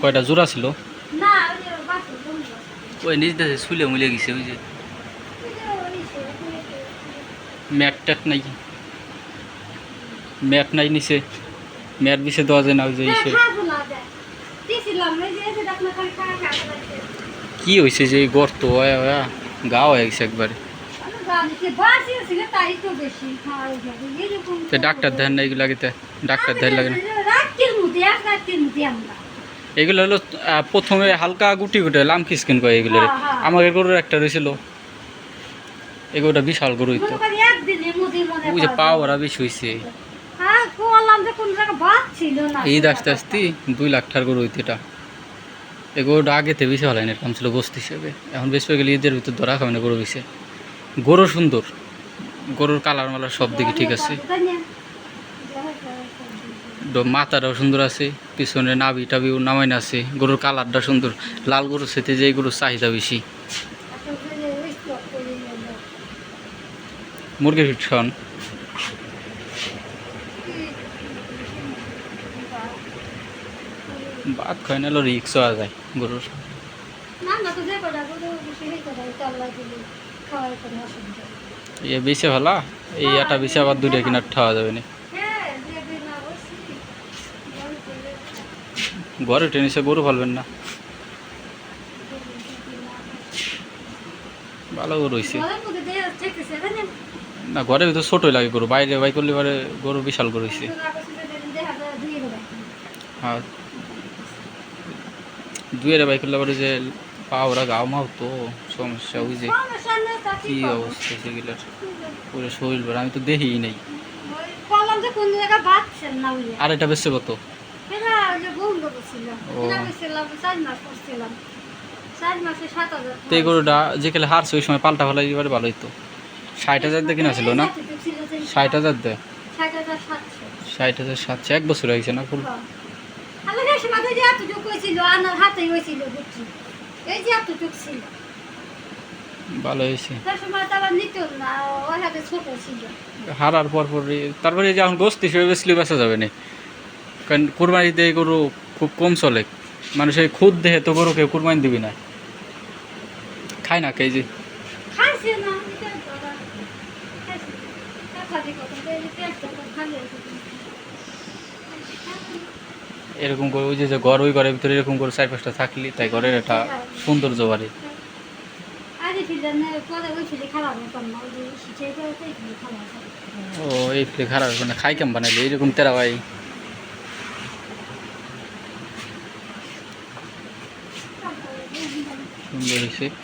কয়টা জোড়া ছিল না ওই যে বাসে বন্ধ আছে। ওই নিজ দেশে শুলে মুলে গেছে ওই যে ওই যে ওই সে, ওই যে- ম্যাট ট্যাট নাই ম্যাট নাই নিচে ম্যাট বিছে দেওয়া যায় না ওই যে হ্যাঁ, ইসে খাব না, দেখ। দিছিলাম, ওই যে এই যে দেখলে খালি খাওয়া খাওয়া লাগছে। কি হয়েছে যে এই গর্ত ওয়া ওয়া গা হয়ে গেছে একবারে আমি জানি, সে বাসি ছিল তাই তো বেশি খাওয়া হয়ে যাবে। এরকম তো ডাক্তার ধ্যান না এগুলো লাগে তো ডাক্তার ধ্যান লাগে না এগুলো হলো প্রথমে হালকা গুটি গুটে লামকি স্কিন করে এগুলো হ্যাঁ, হ্যাঁ। আমাদের গরুর একটা রয়েছিল। এগুলোটা বিশাল গরু হইতো। মনে করি একদিনের মধ্যে মনে ওই যে পড়ে। পাও ওরা বেশি হয়েছে হ্যাঁ ঈদ আসতে আসতে দুই লাখ টাকার গরু হইতো এটা। এই গরুটা আগেতে বেশি ভালো এরকম ছিল বস্তি হিসেবে। এখন বেশি হয়ে গেলে ঈদের ভিতর ধরা খাবে না গরু বেশি। গরু সুন্দর। গরুর কালার মালার সব দিকে ঠিক আছে। মাথাটাও সুন্দর আছে পিছনে নাভি টাভিও নামাইন আছে গরুর কালারটা সুন্দর। লাল গরুর সাথে যে গরুর চাহিদা বেশি। মুরগির হিট খাওয়ান। ভাত খাই না রিক্স হওয়া যায় গরুর। বেশি ভালা এই এটা বেশি আবার দুটো কিনার খাওয়া যাবে না হ্যাঁ যে দিন অবশ্যই গরু করলে ঘরে টেনিসে গরু ফালবেন না। ভালো গরু হয়েছে না ঘরের ভিতর ছোটই লাগে গরু বাইরে বাই করলে পরে গরু বিশাল গরু হয়েছে হ্যাঁ দুয়ের বাই করলে পরে যে পা ওরা গাও মাও তো সমস্যা ওই যে কি অবস্থা সেগুলোর। পুরো শরীর আমি তো দেখিই নাই। আর এটা বেশি কত? এরা যে বন্ধ করছিলাম। ও। এরা গেছিলাম চার মাস করছিলাম। চার মাসে সাত হাজার তো এই গরুটা যে খেলে হারছে ওই সময় পাল্টা এবারে ভালো হইতো। ষাট হাজার দিয়ে কিনা ছিল না? ষাট হাজার দেয়? ষাট হাজার সাতশো। ষাট এক বছর হয়েছে না ফুল? আমি যে সময় যে এতটুকু হয়েছিল আনার হাতেই হয়েছিল বুঝছি। এই যে এতটুকু ছিল। ভালো হয়েছে। তার সময় তো আবার নিত না ওই হাতে ছোট ছিল। হারার পর পর তারপরে যে এখন গোস্ত হিসেবে বেশি বেচা যাবে না। কারণ কুরবানিতে এই গরু খুব কম চলে। মানুষ এই খুদ দেহে তো গরু কেউ কুরবানি দিবি না। খায় না কে যে? খাইছে না এটা বাবা খাইছে। কথা দিয়ে কথা এই যে পেটটা তো ভালো হয়েছে। এরকম করে ওই যে ঘর ওই ঘরের ভিতরে এরকম করে চার পাঁচটা থাকলি তাই ঘরের একটা সৌন্দর্য বাড়ে ও এই ফ্লে খারাপ মানে খাই কেম বানাইলে? এরকম তেরা ভাই সুন্দর হয়েছে।